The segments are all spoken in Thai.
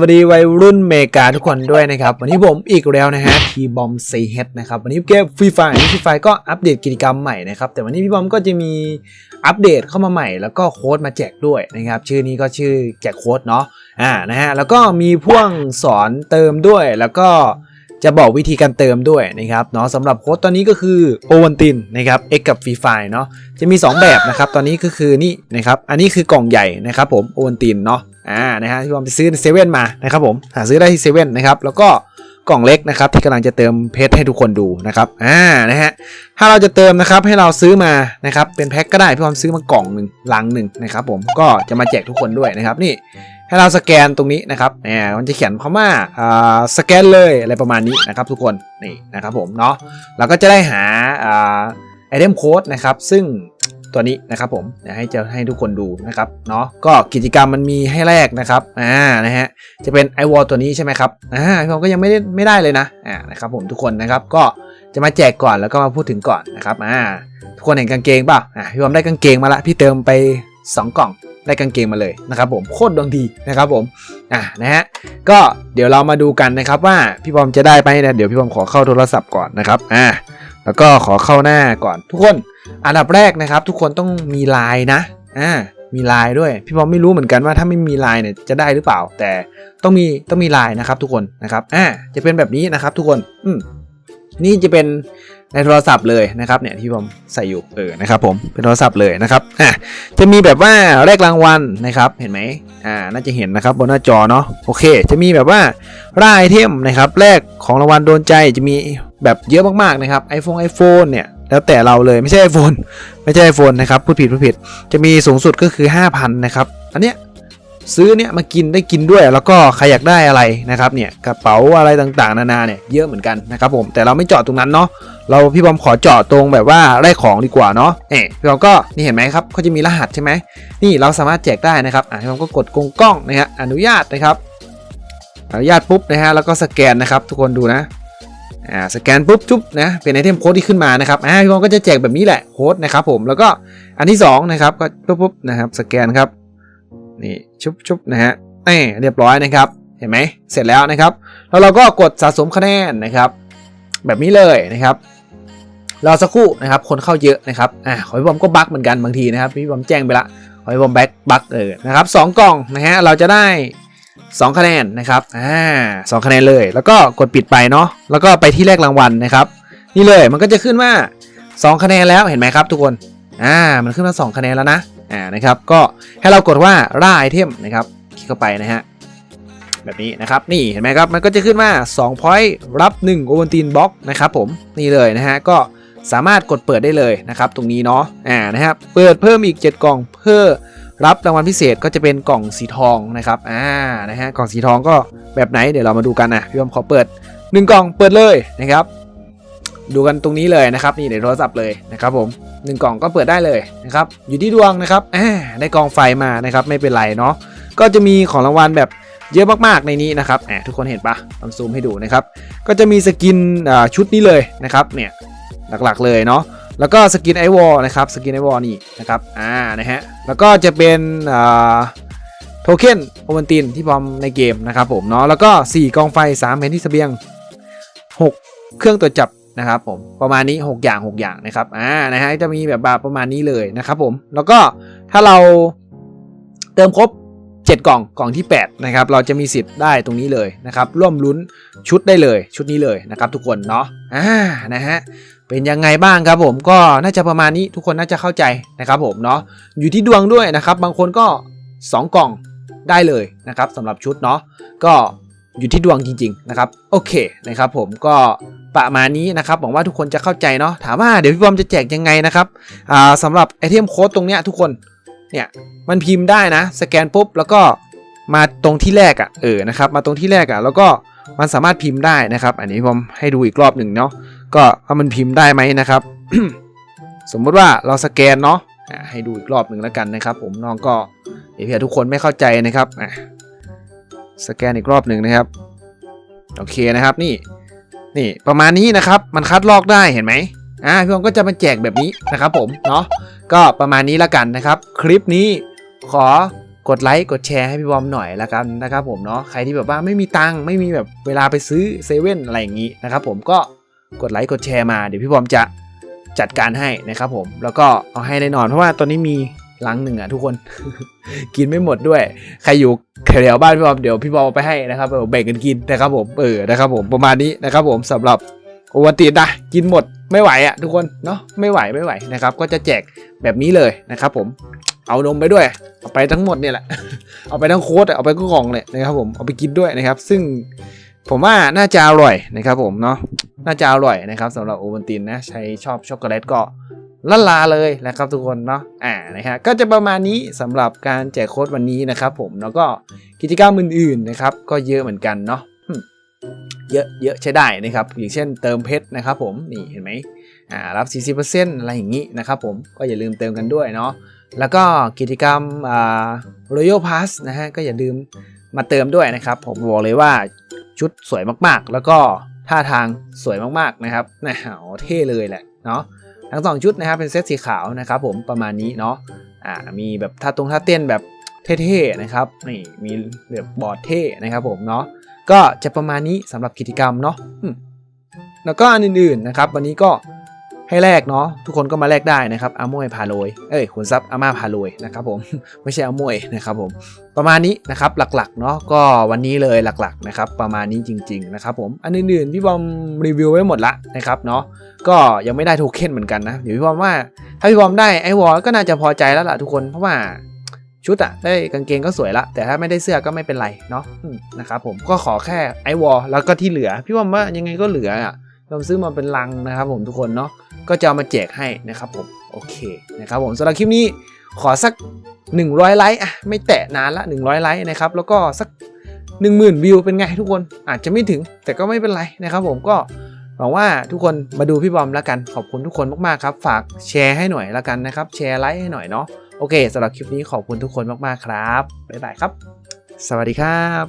วัสดีวัยรุ่นเมกาทุกคนด้วยนะครับ วันนี้ผมอีกแล้วนะฮะทีบอมซีเฮดนะครับ วันนี้เกมฟรีไฟร์ฟรีไฟก็อัปเดตกิจกรรมใหม่นะครับ แต่วันนี้พี่บอมก็จะมีอัปเดตเข้ามาใหม่ แล้วก็โค้ดมาแจกด้วยนะครับ ชื่อนี้ก็ชื่อแจกโค้ดเนาะอ่านะฮะแล้วก็มีพ่วงสอนเติมด้วยแล้วก็ จะบอกวิธีการเติมด้วยนะครับเนาะสำหรับโค้ดตอนนี้ก็คือโอวันตินนะครับ X กับฟรีไฟเนาะจะมี 2 แบบนะครับตอนนี้ก็คือนี่นะครับอันนี้คือกล่องใหญ่นะครับผมโอวันตินเนาะอ่านะฮะที่ผมไปซื้อเซเว่นมานะครับผมหาซื้อได้ที่เซเว่นนะครับแล้วก็กล่องเล็กนะครับที่กำลังจะเติมเพชรให้ทุกคนดูนะครับอ่านะฮะถ้าเราจะเติมนะครับให้เราซื้อมานะครับเป็นแพ็คก็ได้พี่ผมซื้อมากล่องหนึ่งลังหนึ่งนะครับผมก็จะมาแจกทุกคนด้วยนะครับนี่ ให้เราสแกนตรงนี้นะครับแหมมันจะเขียนคำว่าอ่าสแกนเลยอะไรประมาณนี้นะครับทุกคนนี่นะครับผมเนาะเราก็จะได้หาอ่าไอเทมโค้ดนะครับซึ่งตัวนี้นะครับผมเดี๋ยวให้จะให้ทุกคนดูนะครับเนาะก็กิจกรรมมันมีให้แลกนะครับอ่านะฮะจะเป็นไอวอลตัวนี้ใช่ไหมครับอ่าพี่ผมก็ยังไม่ได้ไม่ได้เลยนะอ่านะครับผมทุกคนนะครับก็จะมาแจกก่อนแล้วก็มาพูดถึงก่อนนะครับอ่าทุกคนเห็นกางเกงเปล่าอ่าพี่ผมได้กางเกงมาละพี่เติมไป 2 กล่อง ได้กางเกงมาเลยนะครับผมโคตรดวงดีนะครับผมอ่านะฮะก็เดี๋ยวเรามาดูกันนะครับว่าพี่บอมจะได้ไปนะเดี๋ยวพี่บอมขอเข้าโทรศัพท์ก่อนนะครับอ่าแล้วก็ขอเข้าหน้าก่อนทุกคนอันดับแรกนะครับ ทุกคนต้องมีไลน์นะอ่ามีไลน์ด้วย พี่บอมไม่รู้เหมือนกันว่าถ้าไม่มีไลน์เนี่ยจะได้หรือเปล่า แต่ต้องมีต้องมีไลน์นะครับ ทุกคนนะครับอ่าจะเป็นแบบนี้นะครับ ทุกคนอืม นี่จะเป็นในโทรศัพท์เลยนะครับเนี่ยที่ผมใส่อยู่เออนะครับผมเป็นโทรศัพท์เลยนะครับอะจะมีแบบว่าแลกรางวัลนะครับเห็นไหมอ่าน่าจะเห็นนะครับบนหน้าจอเนาะโอเค จะมีแบบว่าร่าไอเทมนะครับแลกของรางวัลโดนใจจะมีแบบเยอะมากๆนะครับ iPhone iPhone เนี่ยแล้วแต่เราเลยไม่ใช่ iPhone ไม่ใช่ iPhone นะครับพูดผิดพูดผิดจะมีสูงสุดก็คือ 5,000 นะครับ อันเนี้ย ซื้อเนี่ยมากินได้กินด้วย แล้วก็ใครอยากได้อะไรนะครับเนี่ยกระเป๋าอะไรต่างๆ นานาเนี่ยเยอะเหมือนกันนะครับผมแต่เราไม่เจาะตรงนั้นเนาะเราพี่บอมขอเจาะตรงแบบว่าได้ของดีกว่าเนาะเอ๊พี่บอมก็นี่เห็นไหมครับเขาจะมีรหัสใช่ไหมนี่เราสามารถแจกได้นะครับอะพี่บอมก็กดกงกล้องนะฮะอนุญาตนะครับอนุญาตปุ๊บนะฮะแล้วก็สแกนนะครับทุกคนดูนะอ่าสแกนปุ๊บจุ๊บนะเป็นไอเทมโค้ดที่ขึ้นมานะครับอ่าพี่บอมก็จะแจกแบบนี้แหละโค้ดนะครับผมแล้วก็อันที่สองนะครับก็ปุ๊บปุ๊บนะครับสแกนครับ นี่ชุบชุบนะฮะเอ้เรียบร้อยนะครับ เห็นไหมเสร็จแล้วนะครับ แล้วเราก็กดสะสมคะแนนนะครับ แบบนี้เลยนะครับรอสักครู่นะครับ คนเข้าเยอะนะครับอ่าขอพี่บอมก็บั๊กเหมือนกันบางทีนะครับพี่บอมแจ้งไปละขอพี่บอมแบ็กบั๊กเออนะครับสองกล่องนะฮะเราจะได้ 2 คะแนนนะครับอ่าสองคะแนนเลย แล้วก็กดปิดไปเนาะแล้วก็ไปที่แรกรางวัลนะครับ นี่เลยมันก็จะขึ้นว่า 2 คะแนนแล้วเห็นไหมครับ ทุกคนอ่ามันขึ้นมา 2 คะแนนแล้วนะ อ่านะครับก็ให้เรากดว่าร่าไอเทมนะครับคลิกเข้าไปนะฮะแบบนี้นะครับนี่เห็นไหมครับมันก็จะขึ้นว่า2 point รับ1โอวันตินบล็อกนะครับผมนี่เลยนะฮะก็สามารถกดเปิดได้เลยนะครับตรงนี้เนาะอ่านะครับเปิดเพิ่มอีก 7 กล่องเพื่อรับรางวัลพิเศษก็จะเป็นกล่องสีทองนะครับอ่านะฮะกล่องสีทองก็แบบไหนเดี๋ยวเรามาดูกันนะพี่บอมขอเปิด 1 กล่องเปิดเลยนะครับ ดูกันตรงนี้เลยนะครับนี่ในโทรศัพท์เลยนะครับผมหนึ่งกล่องก็เปิดได้เลยนะครับอยู่ที่ดวงนะครับได้กองไฟมานะครับไม่เป็นไรเนาะก็จะมีของรางวัลแบบเยอะมากๆในนี้นะครับแหมทุกคนเห็นปะลองซูมให้ดูนะครับก็จะมีสกินชุดนี้เลยนะครับเนี่ยหลักๆเลยเนาะแล้วก็สกินไอวอลนะครับสกินไอวอลนี่นะครับอ่านะฮะแล้วก็จะเป็นอ่าโทเค็นโอวันตินที่พร้อมในเกมนะครับผมเนาะแล้วก็ 4 กองไฟ 3แผ่นที่เสบียง 6 เครื่องตรวจจับ นะครับผมประมาณนี้ 6 อย่าง 6 อย่างนะครับอ่านะฮะจะมีแบบบาประมาณนี้เลยนะครับผมแล้วก็ถ้าเราเติมครบ 7 กล่องกล่องที่8นะครับเราจะมีสิทธิ์ได้ตรงนี้เลยนะครับร่วมลุ้นชุดได้เลยชุดนี้เลยนะครับทุกคนเนาะอ่านะฮะเป็นยังไงบ้างครับผมก็น่าจะประมาณนี้ทุกคนน่าจะเข้าใจนะครับผมเนาะอยู่ที่ดวงด้วยนะครับ บางคนก็ 2 กล่องได้เลยนะครับสำหรับชุดเนาะก็ อยู่ที่ดวงจริง ๆ นะครับ โอเคนะครับผมก็ประมาณนี้นะครับหวังว่าทุกคนจะเข้าใจเนาะถามว่าเดี๋ยวพี่บอมจะแจกยังไงนะครับอ่าสำหรับไอเทมโค้ดตรงเนี้ยทุกคนเนี่ยมันพิมพ์ได้นะ สแกนปุ๊บแล้วก็มาตรงที่แรกอะ่ะเออนะครับมาตรงที่แรกอะ่ะแล้วก็มันสามารถพิมพ์ได้นะครับ อันนี้ผมให้ดูอีกรอบหนึ่งเนาะก็ว่ามันพิมพ์ได้ไหมนะครับ สมมุติว่าเราสแกนเนาะให้ดูอีกรอบหนึ่งแล้วกันนะครับ ผมน้องก็เดี๋ยวเผื่อทุกคนไม่เข้าใจนะครับอะ สแกนอีกรอบหนึ่งนะครับ โอเคนะครับนี่ นี่ประมาณนี้นะครับ มันคัดลอกได้เห็นไหมอ่าพี่บอมก็จะมาแจกแบบนี้นะครับผมเนาะก็ประมาณนี้ละกันนะครับ คลิปนี้ขอกดไลค์กดแชร์ให้พี่บอมหน่อยละกันนะครับผมเนาะใครที่แบบว่าไม่มีตังค์ไม่มีแบบเวลาไปซื้อเซเว่นอะไรอย่างนี้นะครับผมก็กดไลค์กดแชร์มาเดี๋ยวพี่บอมจะจัดการให้นะครับผมแล้วก็เอาให้แน่นอนเพราะว่าตอนนี้มี ลังหนึ่งอะทุกคน กินไม่หมดด้วย ใครอยู่แถวๆบ้านพี่บอมเดี๋ยวพี่บอมไปให้นะครับแบ่งกันกินนะครับผมเออนะครับผมประมาณนี้นะครับผมสำหรับโอวัตินะกินหมดไม่ไหวอะทุกคนเนาะไม่ไหวไม่ไหวนะครับ ก็จะแจกแบบนี้เลยนะครับผมเอานมไปด้วย เอาไปทั้งหมดเนี่ยแหละ เอาไปทั้งโค้ดเอาไปก็กล่องเลยนะครับผมเอาไปกินด้วยนะครับ ซึ่งผมว่าน่าจะอร่อยนะครับผมเนาะน่าจะอร่อยนะครับสำหรับโอวันตินนะใครชอบช็อกโกแลตก็ ละลาเลยนะครับทุกคนเนาะอ่านะฮะก็จะประมาณนี้สำหรับการแจกโค้ดวันนี้นะครับผมแล้วก็กิจกรรมอื่นๆนะครับก็เยอะเหมือนกันเนาะเยอะเยอะใช้ได้นะครับ อย่างเช่นเติมเพชรนะครับผมนี่เห็นไหมอ่ารับ 40%อะไรอย่างนี้นะครับผมก็อย่าลืมเติมกันด้วยเนาะแล้วก็กิจกรรมอ่า Royal Pass นะฮะก็อย่าลืมมาเติมด้วยนะครับ ผมบอกเลยว่าชุดสวยมากๆ แล้วก็ท่าทางสวยมากๆนะครับนะโอ้เท่เลยแหละเนาะ ทั้งสองชุดนะครับเป็นเซตสีขาวนะครับผมประมาณนี้เนาะอ่ามีแบบท่าตรงท่าเต้นแบบเท่ๆนะครับนี่มีแบบบอร์ดเท่นะครับผมเนาะก็จะประมาณนี้สำหรับกิจกรรมเนาะแล้วก็อันอื่นๆนะครับ วันนี้ก็ ให้แลกเนาะทุกคนก็มาแลกได้นะครับอามวยพาโรยเอ้ยขุนทรัพย์อาม่าพาโรยนะครับผมไม่ใช่อามวยนะครับผมประมาณนี้นะครับหลักๆเนาะก็วันนี้เลยหลักๆนะครับประมาณนี้จริงๆนะครับผมอันอื่นๆพี่บอมรีวิวไว้หมดละนะครับเนาะก็ยังไม่ได้โทเค็นเหมือนกันนะเดี๋ยวพี่บอมว่าถ้าพี่บอมได้ไอวอลก็น่าจะพอใจแล้วล่ะทุกคนเพราะว่าชุดอะได้กางเกงก็สวยละ แต่ถ้าไม่ได้เสื้อก็ไม่เป็นไรเนาะนะครับผมก็ขอแค่ไอวอลแล้วก็ที่เหลือ พี่บอมว่ายังไงก็เหลืออะเราซื้อมาเป็นลังนะครับผมทุกคนเนาะ ก็จะเอามาแจกให้นะครับผมโอเคนะครับผมสำหรับคลิปนี้ขอสัก 100 ไลค์อะไม่แตะนานละ 100 ไลค์นะครับแล้วก็สัก 10,000 วิวเป็นไงทุกคนอาจจะไม่ถึงแต่ก็ไม่เป็นไรนะครับผมก็หวังว่าทุกคนมาดูพี่บอมแล้วกันขอบคุณทุกคนมากๆครับ ฝากแชร์ให้หน่อยแล้วกันนะครับ แชร์ไลค์ให้หน่อยเนาะโอเคสำหรับคลิปนี้ขอบคุณทุกคนมากๆครับบ๊ายบายครับ สวัสดีครับ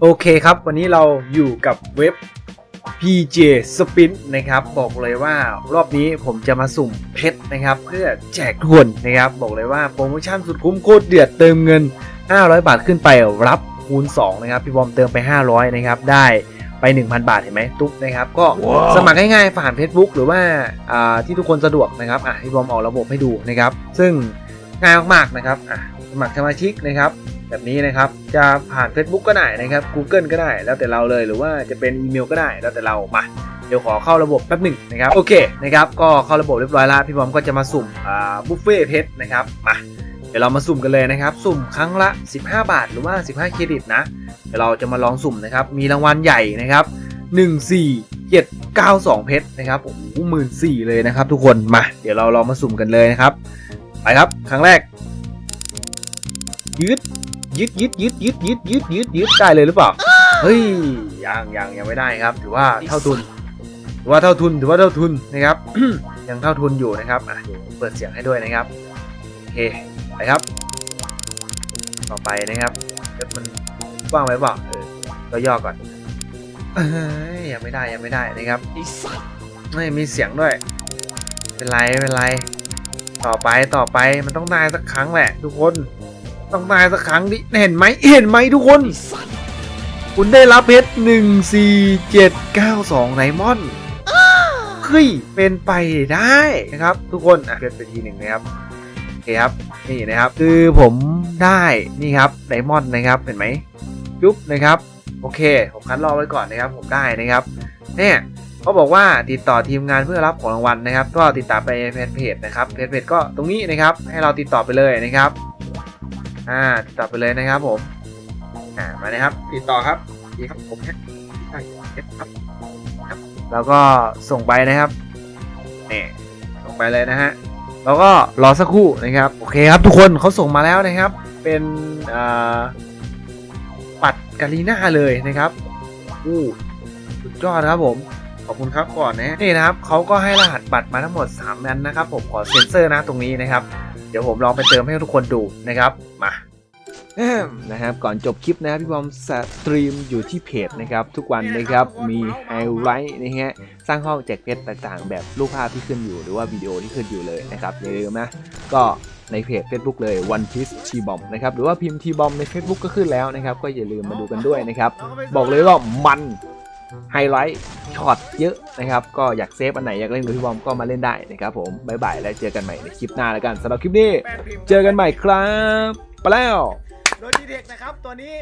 โอเคครับ วันนี้เราอยู่กับเว็บ PJ Spin นะครับบอกเลยว่ารอบนี้ผมจะมาสุ่มเพชรนะครับ เพื่อแจกทุกคนนะครับ บอกเลยว่าโปรโมชั่นสุดคุ้มโคตรเดือดเติมเงิน 500 บาทขึ้นไปรับคูณ 2 นะครับ พี่บอมเติมไป 500 นะครับ ได้ไป 1,000 บาทเห็นไหมตุ๊กนะครับ ก็สมัครง่ายๆผ่าน Facebook หรือว่าอ่าที่ทุกคนสะดวกนะครับอะพี่บอมออกระบบให้ดูนะครับ ซึ่งง่ายมากๆนะครับอะ สมัครสมาชิกนะครับแบบนี้นะครับจะผ่าน Facebook ก็ได้นะครับ Google ก็ได้แล้วแต่เราเลยหรือว่าจะเป็นอีเมลก็ได้แล้วแต่เรามาเดี๋ยวขอเข้าระบบแป๊บหนึ่งนะครับโอเคนะครับก็เข้าระบบเรียบร้อยแล้วพี่บอมก็จะมาสุ่มอ่าบุฟเฟ่เพชรนะครับมาเดี๋ยวเรามาสุ่มกันเลยนะครับ สุ่มครั้งละ 15 บาทหรือว่า 15 เครดิตนะเดี๋ยวเราจะมาลองสุ่มนะครับมีรางวัลใหญ่นะครับ 1 4 7 9 2 เพชรนะครับโอ้โหหมื่นสี่เลยนะครับ ทุกคนมาเดี๋ยวเราลองมาสุ่มกันเลยนะครับไปครับครั้งแรก ยืดยึดยึดยึดยึดยึดยึดยึดยึดได้เลยหรือเปล่าเฮ้ยยังยังยังไม่ได้ครับ ถือว่าเท่าทุนถือว่าเท่าทุนถือว่าเท่าทุนนะครับ ยังเท่าทุนอยู่นะครับอะเดี๋ยวเปิดเสียงให้ด้วยนะครับโอเคไปครับ ต่อไปนะครับเดี๋ยวมันว่างไว้เปล่าเออก็ย่อก่อนเอ้ยยังไม่ได้ยังไม่ได้นะครับไม่มีเสียงด้วย เป็นไรไม่เป็นไร ต่อไปต่อไปมันต้องได้สักครั้งแหละทุกคน ต้องได้สักครั้งดิเห็นไหมเห็นไหมทุกคน คุณได้รับเพชรหนึ่งสี่เจ็ดเก้าสองไดมอนด์เฮ้ยเป็นไปได้นะครับ ทุกคนอะเกิดไปทีหนึ่งนะครับโอเคครับนี่นะครับคือผมได้นี่ครับไดมอนด์นะครับเห็นไหมยุบนะครับ โอเค ผมคัดรอไว้ก่อนนะครับ ผมได้นะครับเนี่ยเขาบอกว่าติดต่อทีมงานเพื่อรับของรางวัลนะครับ ก็ติดต่อไปแฟนเพจนะครับแฟนเพจก็ตรงนี้นะครับ ให้เราติดต่อไปเลยนะครับ อ่าติดต่อไปเลยนะครับผมอ่ามาเลยครับ ติดต่อครับดีครับผมแค่ได้ครับแล้วก็ส่งไปนะครับนี่ส่งไปเลยนะฮะแล้วก็รอสักครู่นะครับ โอเคครับทุกคนเขาส่งมาแล้วนะครับ เป็นอ่าปัดกาลีน่าเลยนะครับอู้สุดยอดครับผมขอบคุณครับก่อนนะนี่นะครับเขาก็ให้รหัสบัตรมาทั้งหมด3นันนะครับ ผมขอเซ็นเซอร์นะตรงนี้นะครับ เดี๋ยวผมลองไปเติมให้ทุกคนดูนะครับมานะครับก่อนจบคลิปนะครับพี่บอมสตรีมอยู่ที่เพจนะครับ ทุกวันนะครับมีไฮไลท์นะฮะสร้างห้องแจกเพชรต่างๆ แบบรูปภาพที่ขึ้นอยู่หรือว่าวิดีโอที่ขึ้นอยู่เลยนะครับอย่าลืมนะก็ในเพจ Facebook เลย One Piece T Bomb นะครับหรือว่าพิมพ์ T Bomb ใน Facebook ก็ขึ้นแล้วนะครับ ก็อย่าลืมมาดูกันด้วยนะครับ บอกเลยว่ามัน ไฮไลท์ช็อตเยอะนะครับ ก็อยากเซฟอันไหนอยากเล่นกับพี่บอมก็มาเล่นได้นะครับผมบ๊ายบายและเจอกันใหม่ในคลิปหน้าแล้วกันสำหรับคลิปนี้ เจอกันใหม่ครับ ไปแล้ว โดยดีเด็กนะครับตัวนี้